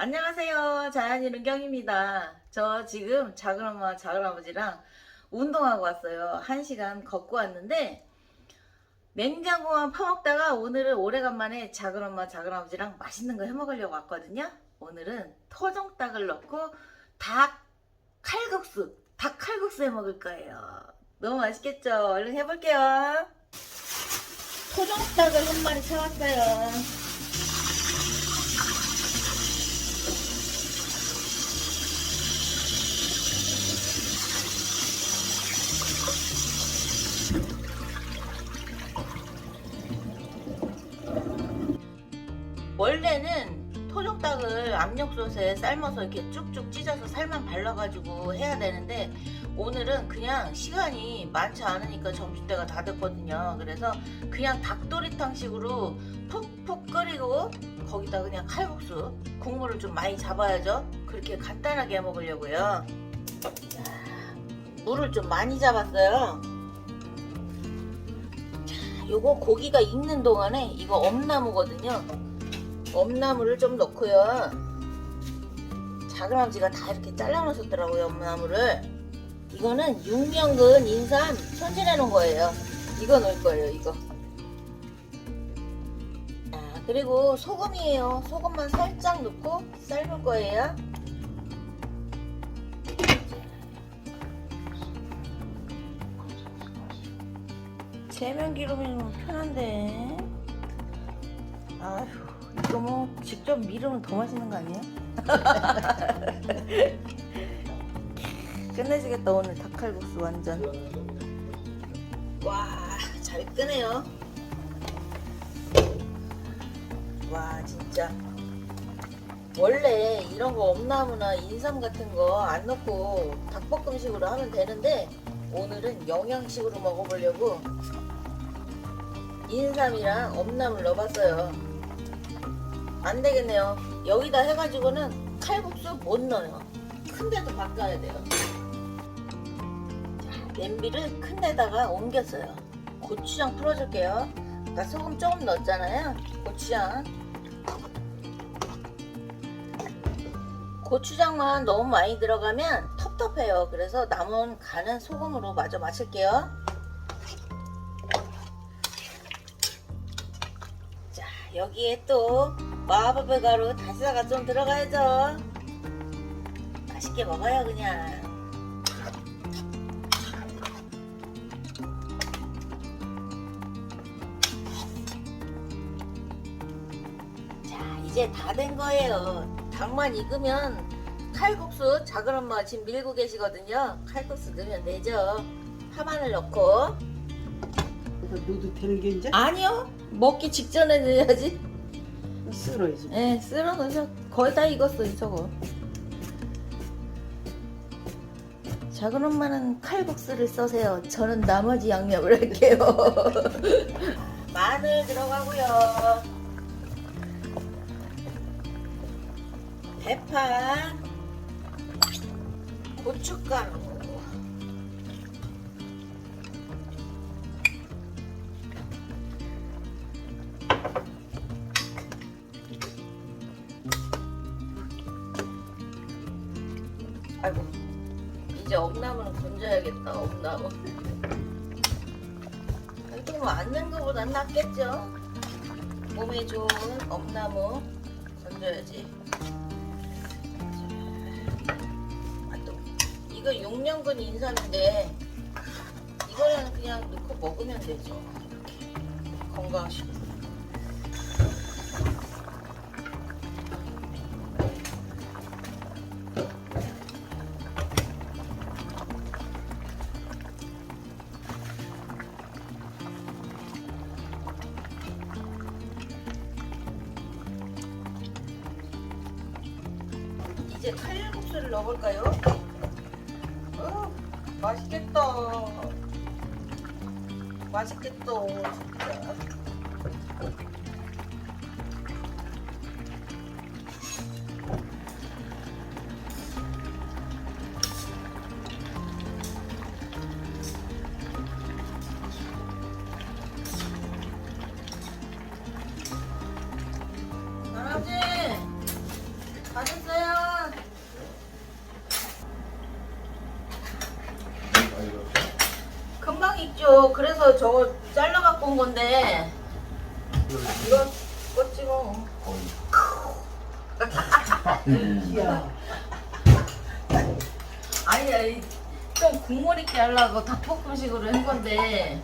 안녕하세요. 자연이 은경입니다. 저 지금 작은 엄마, 작은 아버지랑 운동하고 왔어요. 한 시간 걷고 왔는데 냉장고만 파먹다가 오늘은 오래간만에 작은 엄마, 작은 아버지랑 맛있는 거 해 먹으려고 왔거든요. 오늘은 토종닭을 넣고 닭 칼국수, 닭 칼국수 해 먹을 거예요. 너무 맛있겠죠? 얼른 해볼게요. 토종닭을 한 마리 사왔어요. 압력솥에 삶아서 이렇게 쭉쭉 찢어서 살만 발라가지고 해야 되는데 오늘은 그냥 시간이 많지 않으니까 점심때가 다 됐거든요. 그래서 그냥 닭도리탕식으로 푹푹 끓이고 거기다 그냥 칼국수 국물을 좀 많이 잡아야죠. 그렇게 간단하게 해 먹으려고요. 자, 물을 좀 많이 잡았어요. 자, 요거 고기가 익는 동안에 이거 엄나무거든요. 엄나무를 좀 넣고요. 아버지가 다 이렇게 잘라놓으셨더라고요, 엄나무를. 이거는 6년근 인삼 손질해 놓은 거예요. 이거 넣을 거예요, 이거. 자, 그리고 소금이에요. 소금만 살짝 넣고 삶을 거예요. 제면 기름이면 편한데. 아휴, 이거 뭐 직접 미르면 더 맛있는 거 아니에요? 끝내주겠다 오늘 닭칼국수 완전. 와, 잘 끄네요. 와, 진짜. 원래 이런 거 엄나무나 인삼 같은 거 안 넣고 닭볶음식으로 하면 되는데 오늘은 영양식으로 먹어보려고 인삼이랑 엄나물 넣어봤어요. 안 되겠네요. 여기다 해가지고는 칼국수 못 넣어요. 큰 데도 바꿔야 돼요. 자, 냄비를 큰 데다가 옮겼어요. 고추장 풀어줄게요. 아까 소금 조금 넣었잖아요. 고추장. 고추장만 너무 많이 들어가면 텁텁해요. 그래서 남은 간은 소금으로 마저 마칠게요. 자, 여기에 또 마법의 가루 다시다가 좀 들어가야죠. 맛있게 먹어요, 그냥. 자, 이제 다 된 거예요. 닭만 익으면 칼국수 작은 엄마가 지금 밀고 계시거든요. 칼국수 넣으면 되죠. 파마늘 넣고. 이거 넣어도 되는 게 이제 아니요. 먹기 직전에 넣어야지. 쓸어야지. 예, 쓸어 넣으셔. 거의 다 익었어요, 저거. 작은 엄마는 칼국수를 써세요. 저는 나머지 양념을 할게요. 마늘 들어가고요. 대파, 고춧가루, 아이고. 이제 엄나무는 건져야겠다 엄나무. 그래도 뭐안 넣은 거보단 낫겠죠? 몸에 좋은 엄나무 건져야지. 아, 또 이거 6년근 인삼인데 이거는 그냥 넣고 먹으면 되죠. 건강식으로 이제 칼국수를 넣어볼까요? 어, 맛있겠다. 맛있겠다, 진짜. 저거 잘라 갖고 온 건데 이거 껐지 뭐. 야, 아니 아니 좀 국물 있게 하려고 닭볶음식으로 한 건데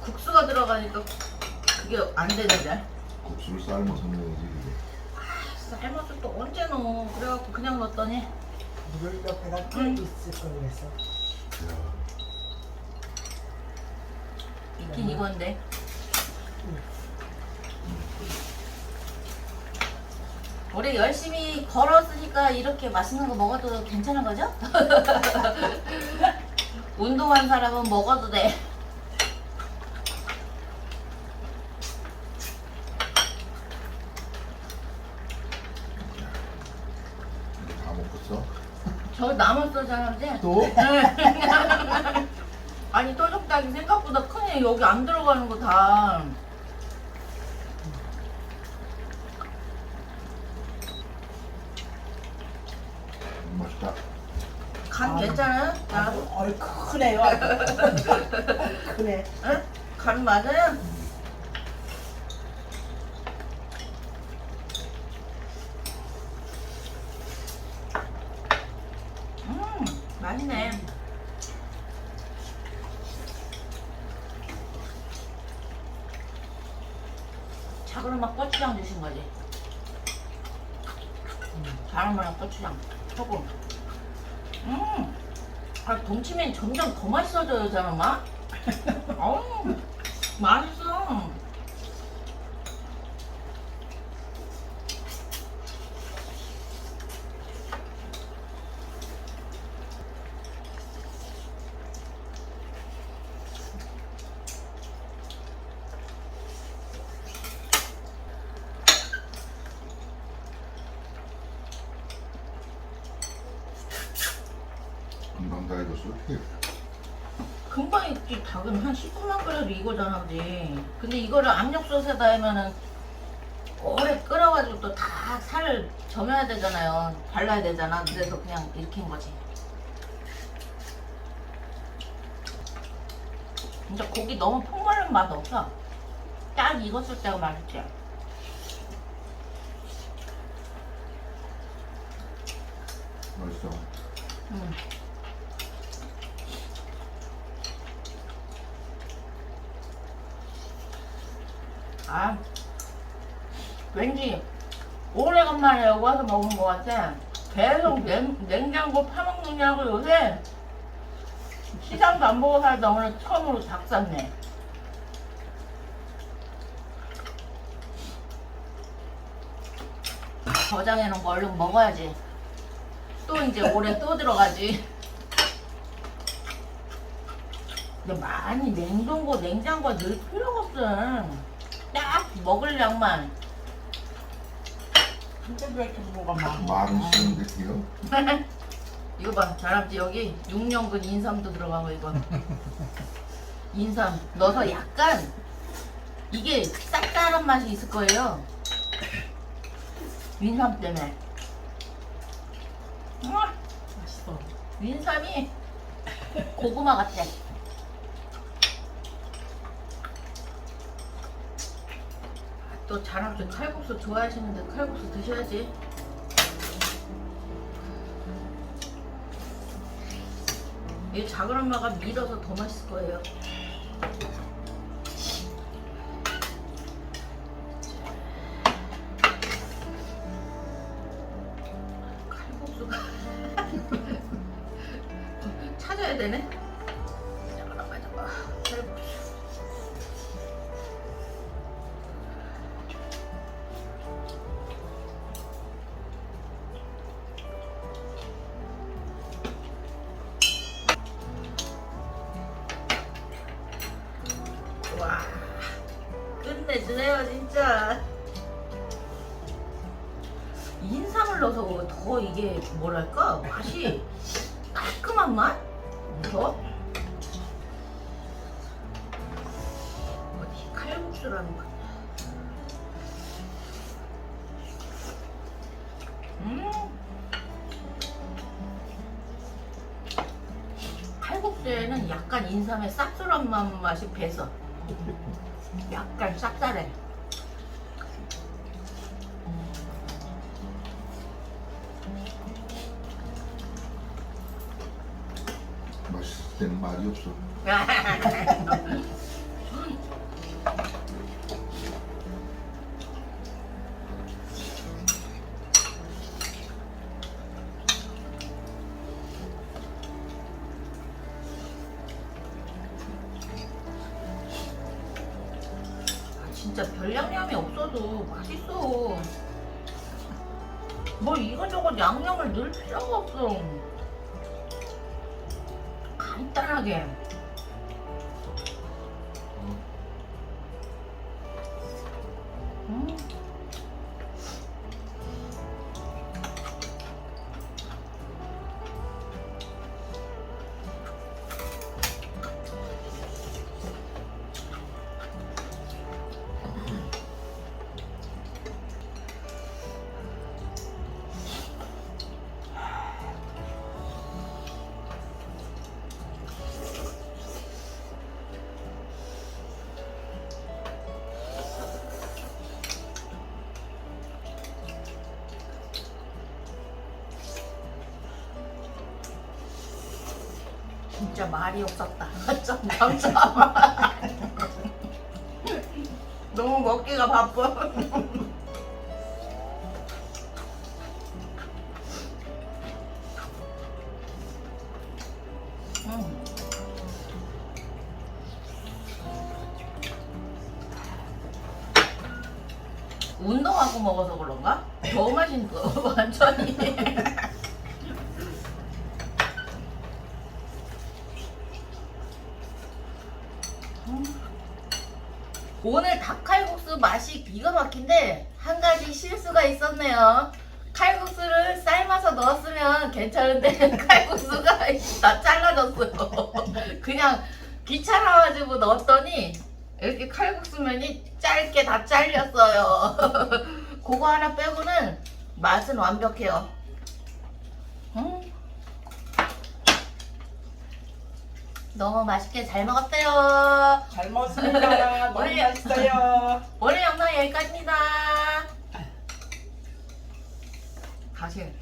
국수가 들어가니까 그게 안 되는데. 국수를 삶아서 넣어야지 삶아서 또 언제 넣어? 그래갖고 그냥 넣었더니 물을 옆에다 끓고 있을 걸 그래서. 있긴 이건데. 우리 열심히 걸었으니까 이렇게 맛있는 거 먹어도 괜찮은 거죠? 운동한 사람은 먹어도 돼. 이제 다 먹었어? 저 남았어 잘하지? 또? 아니 떠적닭이 생각보다 크네 여기 안 들어가는 거 다. 음, 맛있다 간 아. 괜찮아요? 나 어이 크네요. 아주. 크네. 응? 간 맞아요? 음 맛있네. 자그러만 고추장 주신 거지. 자그러만 고추장, 소금. 음, 아 동치면 점점 더 맛있어져요, 자그러만. 어우, 맛있어. 금방 다 익었어 어떻게 금방 익지 닭은 한 10분만 끓여도 이거잖아 그지? 근데 이거를 압력솥에다 하면은 오래 끓여가지고 또 다 살을 점여야 되잖아요. 발라야 되잖아. 그래서 그냥 이렇게 한 거지. 근데 고기 너무 폭말른 맛 없어. 딱 익었을 때가 맛있지. 맛있어. 음. 아, 왠지 오래간만에 여기 와서 먹은 것 같아. 계속 냉, 냉장고 파먹느냐고 요새 시장도 안 보고 살다 오늘 처음으로 닭 샀네. 저장해 놓은 거 얼른 먹어야지. 또 이제 올해 또 들어가지. 근데 많이 냉동고 냉장고 넣을 필요가 없어. 딱 먹을 양만. 왜 이렇게 뭐가 많아? 말은 쉬운데 뒤요 이거 봐, 잘합지 여기 6년근 인삼도 들어간 거 이거. 인삼 넣어서 약간 이게 쌉쌀한 맛이 있을 거예요. 인삼 때문에. 음, 맛있어. 인삼이 고구마 같아. 또 자랑도 칼국수 좋아하시는데 칼국수 드셔야지. 이 작은 엄마가 밀어서 더 맛있을 거예요. 칼국수가 찾아야 되네. 잠깐만 잠깐. 칼국수. 인삼을 넣어서 더 이게 뭐랄까 맛이 깔끔한 맛? 더? 어디 칼국수라는 거 음. 칼국수에는 약간 인삼의 쌉쌀한 맛이 배서 약간 쌉쌀해. 때는 말이 없어. 아, 진짜 별 양념이 없어도 맛있어. 뭐 이것저것 양념을 넣을 필요가 없어. 간단하게. 진짜 말이 없었다. 좀 깜짝. 너무 먹기가 바빠. 음. 운동하고 먹어서 그런가? 더 맛있어 완전히. 오늘 닭 칼국수 맛이 기가 막힌데 한 가지 실수가 있었네요. 칼국수를 삶아서 넣었으면 괜찮은데 칼국수가 다 잘라졌어요. 그냥 귀찮아가지고 넣었더니 이렇게 칼국수면이 짧게 다 잘렸어요. 그거 하나 빼고는 맛은 완벽해요. 너무 맛있게 잘 먹었어요. 잘 먹었습니다. 너무 오늘- 맛있어요. 오늘 영상 여기까지입니다. 다시.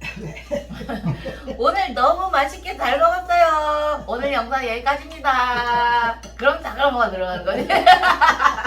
오늘 너무 맛있게 잘 먹었어요. 오늘 영상 여기까지입니다. 그럼 뭐가 들어간 거지?